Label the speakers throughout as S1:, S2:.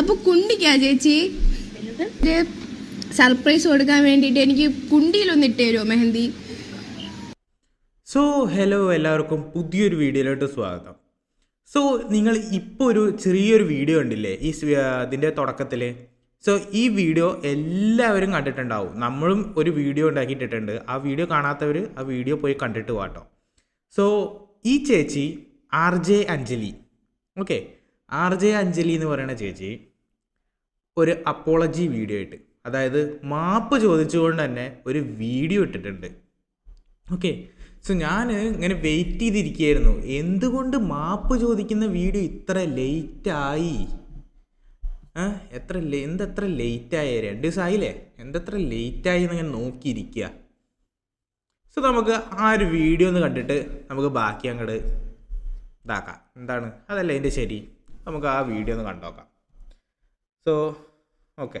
S1: അപ്പൊ കുണ്ടിക്കാ ചേച്ചി. സർപ്രൈസ് കൊടുക്കാൻ വേണ്ടിട്ട് എനിക്ക് കുണ്ടിയിലൊന്ന് ഇട്ട് തരുമോ മെഹന്തി?
S2: സോ ഹലോ എല്ലാവർക്കും. പുതിയൊരു വീഡിയോയിലോട്ട് സ്വാഗതം. സോ നിങ്ങൾ ഇപ്പോൾ ഒരു ചെറിയൊരു വീഡിയോ ഉണ്ടില്ലേ ഈ ഇതിന്റെ തുടക്കത്തിൽ സോ ഈ വീഡിയോ എല്ലാവരും കണ്ടിട്ടുണ്ടാവും. നമ്മളും ഒരു വീഡിയോ ഉണ്ടാക്കിയിട്ടിട്ടുണ്ട്. ആ വീഡിയോ കാണാത്തവർ ആ വീഡിയോ പോയി കണ്ടിട്ട് വാട്ടോ സോ ഈ ചേച്ചി R J Anjali. Okay R J Anjali എന്ന് പറയുന്ന ചേച്ചി ഒരു അപ്പോളജി വീഡിയോ ഇട്ട് അതായത് മാപ്പ് ചോദിച്ചുകൊണ്ട് തന്നെ ഒരു വീഡിയോ ഇട്ടിട്ടുണ്ട്. ഓക്കെ സോ ഞാൻ ഇങ്ങനെ വെയിറ്റ് ചെയ്തിരിക്കുകയായിരുന്നു. എന്തുകൊണ്ട് മാപ്പ് ചോദിക്കുന്ന വീഡിയോ ഇത്ര ലേറ്റായി എത്ര എന്തെത്ര ലേറ്റായി രണ്ട് ദിവസമായില്ലേ? എന്തെത്ര ലേറ്റായി എന്ന് ഞാൻ നോക്കിയിരിക്കുക. സോ നമുക്ക് ആ ഒരു വീഡിയോ ഒന്ന് കണ്ടിട്ട് നമുക്ക് ബാക്കി അങ്ങോട്ട് ഇതാക്കാം. എന്താണ്? അതല്ലേ എന്റെ ശരി? നമുക്ക് ആ വീഡിയോ ഒന്ന് കണ്ടോക്കാം. സോ ഓക്കെ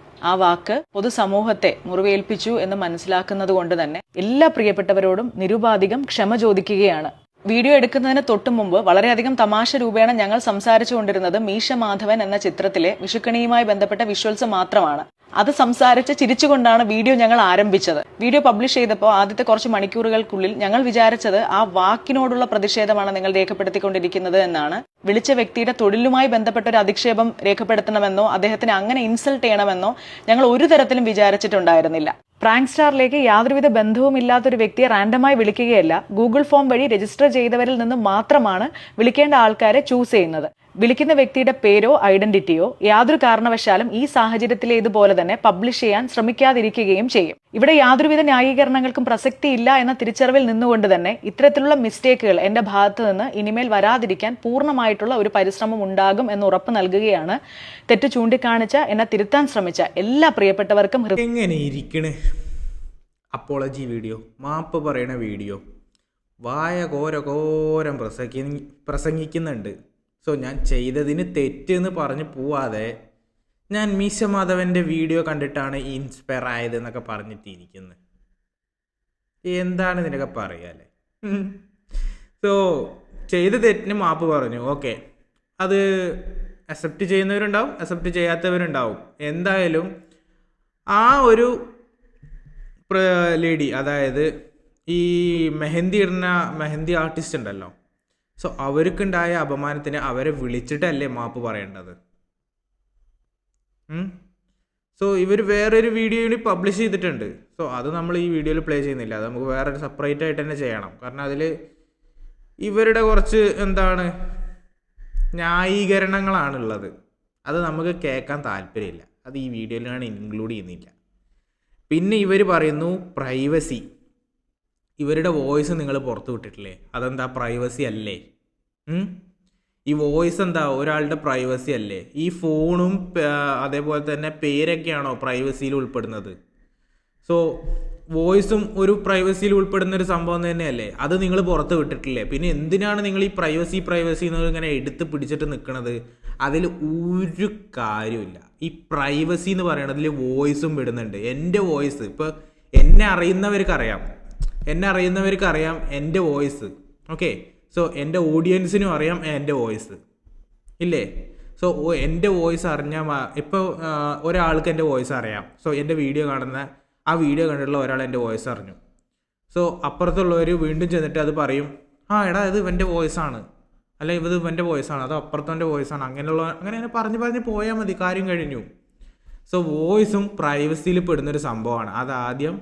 S3: ആ വാക്ക് പൊതുസമൂഹത്തെ മുറിവേൽപ്പിച്ചു എന്ന് മനസ്സിലാക്കുന്നത് കൊണ്ട് തന്നെ എല്ലാ പ്രിയപ്പെട്ടവരോടും നിരുപാധികം ക്ഷമ ചോദിക്കുകയാണ്. വീഡിയോ എടുക്കുന്നതിന് തൊട്ടു മുമ്പ് വളരെയധികം തമാശ രൂപേണ ഞങ്ങൾ സംസാരിച്ചു കൊണ്ടിരുന്നത് മീശ മാധവൻ എന്ന ചിത്രത്തിലെ വിഷുക്കണിയുമായി ബന്ധപ്പെട്ട വിഷ്വൽസ് മാത്രമാണ്. അത് സംസാരിച്ച് ചിരിച്ചുകൊണ്ടാണ് വീഡിയോ ഞങ്ങൾ ആരംഭിച്ചത്. വീഡിയോ പബ്ലിഷ് ചെയ്തപ്പോൾ ആദ്യത്തെ കുറച്ച് മണിക്കൂറുകൾക്കുള്ളിൽ ഞങ്ങൾ വിചാരിച്ചത് ആ വാക്കിനോടുള്ള പ്രതിഷേധമാണ് നിങ്ങൾ രേഖപ്പെടുത്തിക്കൊണ്ടിരിക്കുന്നത് എന്നാണ്. വിളിച്ച വ്യക്തിയുടെ തൊഴിലുമായി ബന്ധപ്പെട്ട ഒരു അധിക്ഷേപം രേഖപ്പെടുത്തണമെന്നോ അദ്ദേഹത്തിന് അങ്ങനെ ഇൻസൾട്ട് ചെയ്യണമെന്നോ ഞങ്ങൾ ഒരു തരത്തിലും വിചാരിച്ചിട്ടുണ്ടായിരുന്നില്ല. പ്രാങ്ക് സ്റ്റാറിലേക്ക് യാതൊരുവിധ ബന്ധവും ഇല്ലാത്തൊരു വ്യക്തിയെ റാൻഡമായി വിളിക്കുകയല്ല. ഗൂഗിൾ ഫോം വഴി രജിസ്റ്റർ ചെയ്തവരിൽ നിന്ന് മാത്രമാണ് വിളിക്കേണ്ട ആൾക്കാരെ ചൂസ് ചെയ്യുന്നത്. വിളിക്കുന്ന വ്യക്തിയുടെ പേരോ ഐഡന്റിറ്റിയോ യാതൊരു കാരണവശാലും ഈ സാഹചര്യത്തിൽ ഇതുപോലെ തന്നെ പബ്ലിഷ് ചെയ്യാൻ ശ്രമിക്കാതിരിക്കുകയും ചെയ്യും. ഇവിടെ യാതൊരുവിധ ന്യായീകരണങ്ങൾക്കും പ്രസക്തിയില്ല എന്ന തിരിച്ചറിവിൽ നിന്നുകൊണ്ട് തന്നെ ഇത്തരത്തിലുള്ള മിസ്റ്റേക്കുകൾ എന്റെ ഭാഗത്ത് നിന്ന് ഇനിമേൽ വരാതിരിക്കാൻ പൂർണമായിട്ടുള്ള ഒരു പരിശ്രമം ഉണ്ടാകും എന്ന് ഉറപ്പ് നൽകുകയാണ് തെറ്റ് ചൂണ്ടിക്കാണിച്ച എന്നെ തിരുത്താൻ ശ്രമിച്ച എല്ലാ പ്രിയപ്പെട്ടവർക്കും
S2: എങ്ങനെ അപ്പോളജി വീഡിയോ മാപ്പ് പറയണ വീഡിയോ വായ കോര കോരം പ്രസംഗി പ്രസംഗിക്കുന്നുണ്ട്. സോ ഞാൻ ചെയ്തതിന് തെറ്റ് എന്ന് പറഞ്ഞ് പോവാതെ ഞാൻ മീശ മാധവന്റെ വീഡിയോ കണ്ടിട്ടാണ് ഇൻസ്പയർ ആയത് എന്നൊക്കെ പറഞ്ഞിട്ടിരിക്കുന്നത് എന്താണ് ഇതിനൊക്കെ പറയാല്ലേ സോ ചെയ്ത തെറ്റിന് മാപ്പ് പറഞ്ഞു. ഓക്കെ അത് അക്സെപ്റ്റ് ചെയ്യുന്നവരുണ്ടാവും അക്സെപ്റ്റ് ചെയ്യാത്തവരുണ്ടാവും. എന്തായാലും ആ ഒരു ലേഡി അതായത് ഈ മെഹന്തി ഇടുന്ന മെഹന്തി ആർട്ടിസ്റ്റ് ഉണ്ടല്ലോ. സോ അവർക്കുണ്ടായ അപമാനത്തിന് അവരെ വിളിച്ചിട്ടല്ലേ മാപ്പ് പറയേണ്ടത്. സോ ഇവർ വേറൊരു വീഡിയോ കൂടി പബ്ലിഷ് ചെയ്തിട്ടുണ്ട്. സോ അത് നമ്മൾ ഈ വീഡിയോയിൽ പ്ലേ ചെയ്യുന്നില്ല. അത് നമുക്ക് വേറൊരു സെപ്പറേറ്റ് ആയിട്ട് തന്നെ ചെയ്യണം. കാരണം അതിൽ ഇവരുടെ കുറച്ച് എന്താണ് ന്യായീകരണങ്ങളാണുള്ളത്. അത് നമുക്ക് കേൾക്കാൻ താല്പര്യമില്ല. അത് ഈ വീഡിയോയിലാണ് ഇൻക്ലൂഡ് ചെയ്യുന്നില്ല. പിന്നെ ഇവർ പറയുന്നു പ്രൈവസി ഇവരുടെ വോയിസ് നിങ്ങൾ പുറത്ത് വിട്ടിട്ടില്ലേ? അതെന്താ പ്രൈവസി അല്ലേ? ഈ വോയിസ് എന്താ? ഒരാളുടെ പ്രൈവസി അല്ലേ? ഈ ഫോണും അതേപോലെ തന്നെ പേരൊക്കെയാണോ പ്രൈവസിയിൽ ഉൾപ്പെടുന്നത്? സോ വോയിസും ഒരു പ്രൈവസിയിൽ ഉൾപ്പെടുന്ന ഒരു സംഭവം തന്നെയല്ലേ? അത് നിങ്ങൾ പുറത്ത് വിട്ടിട്ടില്ലേ? പിന്നെ എന്തിനാണ് നിങ്ങൾ ഈ പ്രൈവസി പ്രൈവസി എന്ന് ഇങ്ങനെ എടുത്ത് പിടിച്ചിട്ട് നിൽക്കുന്നത് അതിൽ ഒരു കാര്യമില്ല ഈ പ്രൈവസി എന്ന് പറയണതിൽ വോയിസും വിടുന്നുണ്ട്. എന്റെ വോയിസ് ഇപ്പോൾ എന്നെ അറിയുന്നവർക്ക് അറിയാം എന്നെ അറിയുന്നവർക്ക് അറിയാം എന്റെ വോയിസ്. ഓക്കെ? സോ എന്റെ ഓഡിയൻസിനും അറിയാം എന്റെ വോയിസ്. ഇല്ലേ? സോ എന്റെ വോയിസ് അറിഞ്ഞാൽ ഇപ്പോൾ ഒരാൾക്ക് എന്റെ വോയിസ് അറിയാം. സോ എന്റെ വീഡിയോ കാണുന്ന ആ വീഡിയോ കണ്ടിട്ടുള്ള ഒരാൾ എന്റെ വോയിസ് അറിഞ്ഞു. സോ അപ്പുറത്തുള്ളവർ വീണ്ടും ചെന്നിട്ട് അത് പറയും ആ എടാ ഇത് ഇവന്റെ വോയിസാണ്. അല്ല ഇത് ഇവന്റെ വോയിസാണ് അത് അപ്പുറത്തവന്റെ വോയിസാണ്. അങ്ങനെയുള്ള അങ്ങനെ അങ്ങനെ പറഞ്ഞ് പറഞ്ഞ് പോയാൽ മതി കാര്യം കഴിഞ്ഞു. സോ വോയിസും പ്രൈവസിയിൽ പെടുന്നൊരു സംഭവമാണ്. അത് ആദ്യം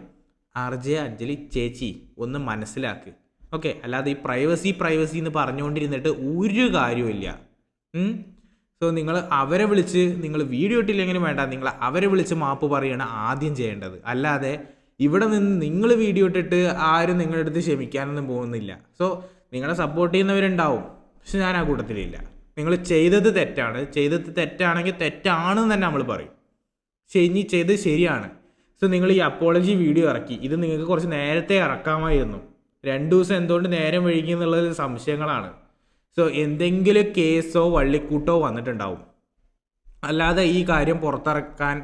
S2: ആർ ജെ അഞ്ജലി ചേച്ചി ഒന്ന് മനസ്സിലാക്ക്. ഓക്കെ അല്ലാതെ ഈ പ്രൈവസി പ്രൈവസി എന്ന് പറഞ്ഞുകൊണ്ടിരുന്നിട്ട് ഒരു കാര്യമില്ല സോ നിങ്ങൾ അവരെ വിളിച്ച് നിങ്ങൾ വീഡിയോ ഇട്ടില്ലെങ്കിലും വേണ്ട നിങ്ങൾ അവരെ വിളിച്ച് മാപ്പ് പറയുകയാണ് ആദ്യം ചെയ്യേണ്ടത്. അല്ലാതെ ഇവിടെ നിന്ന് നിങ്ങൾ വീഡിയോ ഇട്ടിട്ട് ആരും നിങ്ങളുടെ അടുത്ത് ക്ഷമിക്കാനൊന്നും പോകുന്നില്ല. സോ നിങ്ങളെ സപ്പോർട്ട് ചെയ്യുന്നവരുണ്ടാവും പക്ഷെ ഞാൻ ആ കൂട്ടത്തിലില്ല. നിങ്ങൾ ചെയ്തത് തെറ്റാണ്. ചെയ്തത് തെറ്റാണെങ്കിൽ തെറ്റാണെന്ന് തന്നെ നമ്മൾ പറയും. ശരി ചെയ്ത് ശരിയാണ്. സോ നിങ്ങൾ ഈ അപ്പോളജി വീഡിയോ ഇറക്കി. ഇത് നിങ്ങൾക്ക് കുറച്ച് നേരത്തെ ഇറക്കാമായിരുന്നു. രണ്ട് ദിവസം എന്തുകൊണ്ട് നേരം വൈകി എന്നുള്ളത് സംശയങ്ങളാണ്. സോ എന്തെങ്കിലും കേസോ വള്ളിക്കൂട്ടോ വന്നിട്ടുണ്ടാവും. അല്ലാതെ ഈ കാര്യം പുറത്തിറക്കാൻ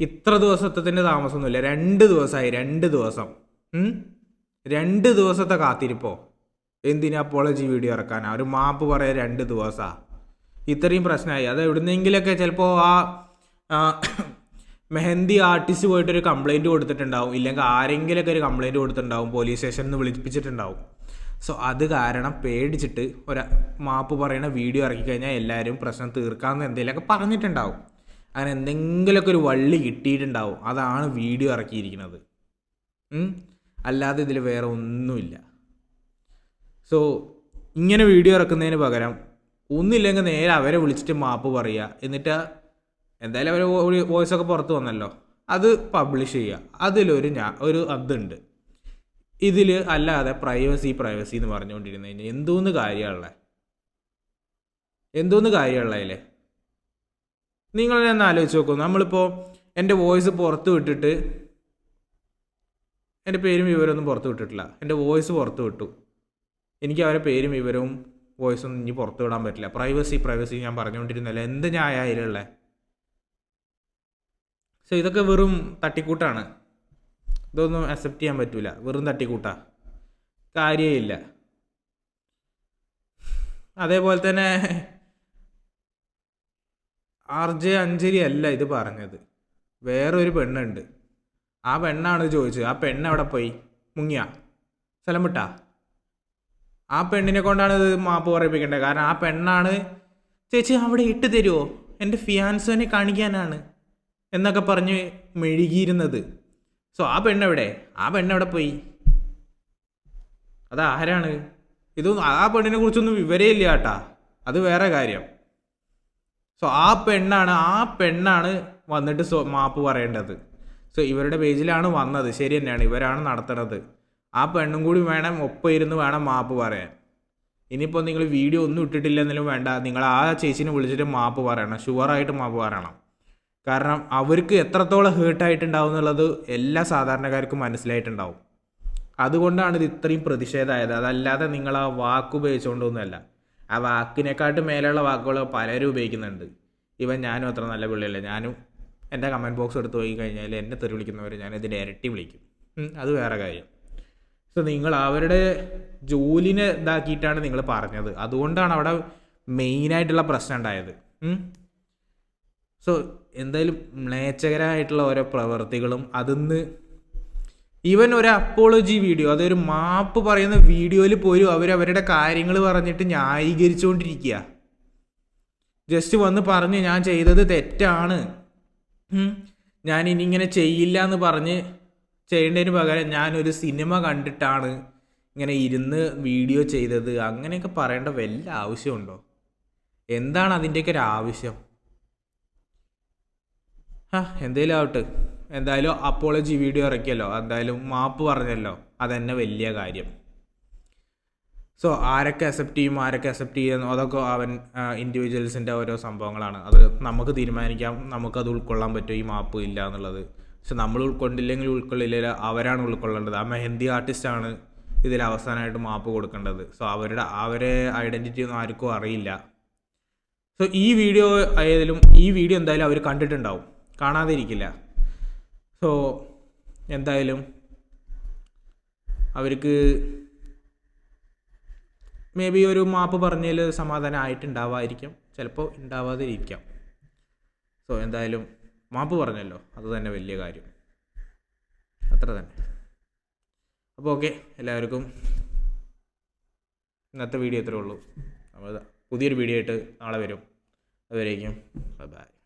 S2: ഇത്ര ദിവസത്തിന്റെ താമസമൊന്നുമില്ല. രണ്ട് ദിവസമായി രണ്ട് ദിവസം. രണ്ട് ദിവസത്തെ കാത്തിരിപ്പോ? എന്തിനാ അപ്പോളജി വീഡിയോ ഇറക്കാനാ ഒരു മാപ്പ് പറയാൻ രണ്ട് ദിവസമാണ് ഇത്രയും പ്രശ്നമായി. അത് എവിടുന്നെങ്കിലൊക്കെ ചിലപ്പോൾ ആ, മെഹന്തി ആർട്ടിസ്റ്റ് പോയിട്ട് പോയിട്ടൊരു കംപ്ലൈന്റ് കൊടുത്തിട്ടുണ്ടാവും. ഇല്ലെങ്കിൽ ആരെങ്കിലുമൊക്കെ ഒരു കംപ്ലൈന്റ് കൊടുത്തിട്ടുണ്ടാവും. പോലീസ് സ്റ്റേഷനിൽ നിന്ന് വിളിപ്പിച്ചിട്ടുണ്ടാവും. സോ അത് കാരണം പേടിച്ചിട്ട് ഒരു മാപ്പ് പറയുന്ന വീഡിയോ ഇറക്കി കഴിഞ്ഞാൽ എല്ലാവരും പ്രശ്നം തീർക്കാമെന്ന് എന്തെങ്കിലുമൊക്കെ പറഞ്ഞിട്ടുണ്ടാവും. അങ്ങനെ എന്തെങ്കിലുമൊക്കെ ഒരു വള്ളി കിട്ടിയിട്ടുണ്ടാവും. അതാണ് വീഡിയോ ഇറക്കിയിരിക്കുന്നത്. അല്ലാതെ ഇതിൽ വേറെ ഒന്നുമില്ല. സോ ഇങ്ങനെ വീഡിയോ ഇറക്കുന്നതിന് പകരം ഒന്നില്ലെങ്കിൽ നേരെ അവരെ വിളിച്ചിട്ട് മാപ്പ് പറയുക. എന്നിട്ട് എന്തായാലും അവർ വോയിസ് ഒക്കെ പുറത്ത് വന്നല്ലോ. അത് പബ്ലിഷ് ചെയ്യുക. അതിലൊരു ഞാൻ ഒരു അതുണ്ട്. ഇതിൽ അല്ലാതെ പ്രൈവസി പ്രൈവസി എന്ന് പറഞ്ഞുകൊണ്ടിരുന്നു കഴിഞ്ഞാൽ എന്തോന്ന് കാര്യമുള്ള എന്തോന്ന് കാര്യമുള്ള അതിലെ നിങ്ങൾ ഒന്ന് ആലോചിച്ച് നോക്കൂ. നമ്മളിപ്പോൾ എന്റെ വോയിസ് പുറത്ത് വിട്ടിട്ട് എന്റെ പേരും വിവരമൊന്നും പുറത്ത് വിട്ടിട്ടില്ല. എന്റെ വോയിസ് പുറത്ത് വിട്ടു. എനിക്ക് അവരെ പേരും വിവരവും വോയിസും ഇനി പുറത്ത് വിടാൻ പറ്റില്ല. പ്രൈവസി പ്രൈവസി ഞാൻ പറഞ്ഞുകൊണ്ടിരുന്നല്ലോ? എന്ത് ന്യായമായാലുള്ള സോ ഇതൊക്കെ വെറും തട്ടിക്കൂട്ടാണ്. ഇതൊന്നും അക്സെപ്റ്റ് ചെയ്യാൻ പറ്റൂല. വെറും തട്ടിക്കൂട്ടാ. കാര്യമില്ല അതേപോലെ തന്നെ ആർ ജെ അഞ്ജലി അല്ല ഇത് പറഞ്ഞത്. വേറൊരു പെണ്ണുണ്ട്. ആ പെണ്ണാണ് ചോദിച്ചത്. ആ പെണ്ണ് അവിടെ പോയി? മുങ്ങിയ? സ്ഥലം വിട്ടാ? ആ പെണ്ണിനെ കൊണ്ടാണ് ഇത് മാപ്പ് പറയിപ്പിക്കേണ്ടത്. കാരണം ആ പെണ്ണാണ് ചേച്ചി അവിടെ ഇട്ട് തരുമോ എന്റെ ഫിയാൻസോനെ കാണിക്കാനാണ്. എന്നൊക്കെ പറഞ്ഞ് മെഴുകിയിരുന്നത്. സോ ആ പെണ്ണെവിടെ? ആ പെണ്ണെവിടെ പോയി? അത് ആരാണ്? ഇതൊന്നും ആ പെണ്ണിനെ കുറിച്ചൊന്നും വിവരമില്ല കേട്ടാ. അത് വേറെ കാര്യം. സോ ആ പെണ്ണാണ് ആ പെണ്ണാണ് വന്നിട്ട് സോ മാപ്പ് പറയേണ്ടത്. സോ ഇവരുടെ പേജിലാണ് വന്നത്. ശരി തന്നെയാണ്. ഇവരാണ് നടത്തണത്. ആ പെണ്ണും കൂടി വേണം ഒപ്പം ഇരുന്ന് വേണം മാപ്പ് പറയാൻ. ഇനിയിപ്പോൾ നിങ്ങൾ വീഡിയോ ഒന്നും ഇട്ടിട്ടില്ലെന്നാലും വേണ്ട. നിങ്ങൾ ആ ചേച്ചിനെ വിളിച്ചിട്ട് മാപ്പ് പറയണം. ഷുവറായിട്ട് മാപ്പ് പറയണം. കാരണം അവർക്ക് എത്രത്തോളം ഹേർട്ടായിട്ടുണ്ടാവും എന്നുള്ളത് എല്ലാ സാധാരണക്കാർക്കും മനസ്സിലായിട്ടുണ്ടാവും. അതുകൊണ്ടാണ് ഇത് ഇത്രയും പ്രതിഷേധമായത്. അതല്ലാതെ നിങ്ങൾ ആ വാക്ക് ഉപയോഗിച്ചുകൊണ്ടൊന്നുമല്ല ആ വാക്കിനെക്കാട്ടും മേലെയുള്ള വാക്കുകൾ പലരും ഉപയോഗിക്കുന്നുണ്ട്. ഇവൻ ഞാനും അത്ര നല്ല പിള്ളിയല്ല. ഞാനും എന്റെ കമന്റ് ബോക്സ് എടുത്ത് പോയി കഴിഞ്ഞാൽ എന്നെ തെറി വിളിക്കുന്നവർ ഇതിന്റെ ഇരട്ടി വിളിക്കും. അത് വേറെ കാര്യം. സോ നിങ്ങൾ അവരുടെ ജോലിനെ ഇതാക്കിയിട്ടാണ് നിങ്ങൾ പറഞ്ഞത്. അതുകൊണ്ടാണ് അവിടെ മെയിനായിട്ടുള്ള പ്രശ്നം ഉണ്ടായത്. സോ എന്തായാലും മ്ലേച്ഛകരമായിട്ടുള്ള ഓരോ പ്രവർത്തികളും അതിന്ന് ഈവൻ ഒരു അപ്പോളജി വീഡിയോ അതൊരു മാപ്പ് പറയുന്ന വീഡിയോയിൽ പോലും അവർ അവരുടെ കാര്യങ്ങൾ പറഞ്ഞിട്ട് ന്യായീകരിച്ചുകൊണ്ടിരിക്കുക ജസ്റ്റ് വന്ന് പറഞ്ഞ് ഞാൻ ചെയ്തത് തെറ്റാണ്. ഞാൻ ഇനി ഇങ്ങനെ ചെയ്യില്ല എന്ന് പറഞ്ഞ് ചെയ്യേണ്ടതിന് പകരം ഞാനൊരു സിനിമ കണ്ടിട്ടാണ് ഇങ്ങനെ ഇരുന്ന് വീഡിയോ ചെയ്തത്. അങ്ങനെയൊക്കെ പറയേണ്ട വല്ല ആവശ്യമുണ്ടോ? എന്താണ് അതിന്റെയൊക്കെ ഒരു ആവശ്യം ആ എന്തേലും ആവട്ടെ. എന്തായാലും അപ്പോളജി വീഡിയോ ഇറക്കിയല്ലോ. എന്തായാലും മാപ്പ് പറഞ്ഞല്ലോ. അതന്നെ വലിയ കാര്യം. സോ ആരൊക്കെ അക്സെപ്റ്റ് ചെയ്യും ആരൊക്കെ അക്സെപ്റ്റ് ചെയ്യുന്നു അതൊക്കെ അവൻ ഇൻഡിവിജ്വൽസിന്റെ ഓരോ സംഭവങ്ങളാണ്. അത് നമുക്ക് തീരുമാനിക്കാം. നമുക്കത് ഉൾക്കൊള്ളാൻ പറ്റും ഈ മാപ്പ് ഇല്ല എന്നുള്ളത്. പക്ഷെ നമ്മൾ ഉൾക്കൊണ്ടില്ലെങ്കിൽ ഉൾക്കൊള്ളില്ല. അവരാണ് ഉൾക്കൊള്ളേണ്ടത്. ആ മെഹന്തി ആർട്ടിസ്റ്റാണ് ഇതിൽ അവസാനമായിട്ട് മാപ്പ് കൊടുക്കേണ്ടത്. സോ അവരുടെ അവരെ ഐഡന്റിറ്റി ഒന്നും ആർക്കും അറിയില്ല. സോ ഈ വീഡിയോ ആയതിലും ഈ വീഡിയോ എന്തായാലും അവർ കണ്ടിട്ടുണ്ടാവും. കാണാതെ ഇരിക്കില്ല സോ എന്തായാലും അവർക്ക് മേ ബി ഒരു മാപ്പ് പറഞ്ഞതിൽ സമാധാനം ആയിട്ടുണ്ടാവാതിരിക്കാം. ചിലപ്പോൾ ഉണ്ടാവാതിരിക്കാം. സോ എന്തായാലും മാപ്പ് പറഞ്ഞല്ലോ. അത് തന്നെ വലിയ കാര്യം. അത്ര തന്നെ. അപ്പോൾ ഓക്കെ എല്ലാവർക്കും ഇന്നത്തെ വീഡിയോ ഇത്രേ ഉള്ളൂ. നമ്മൾ പുതിയൊരു വീഡിയോ ആയിട്ട് നാളെ വരും. അതുവരേക്കും. ബൈ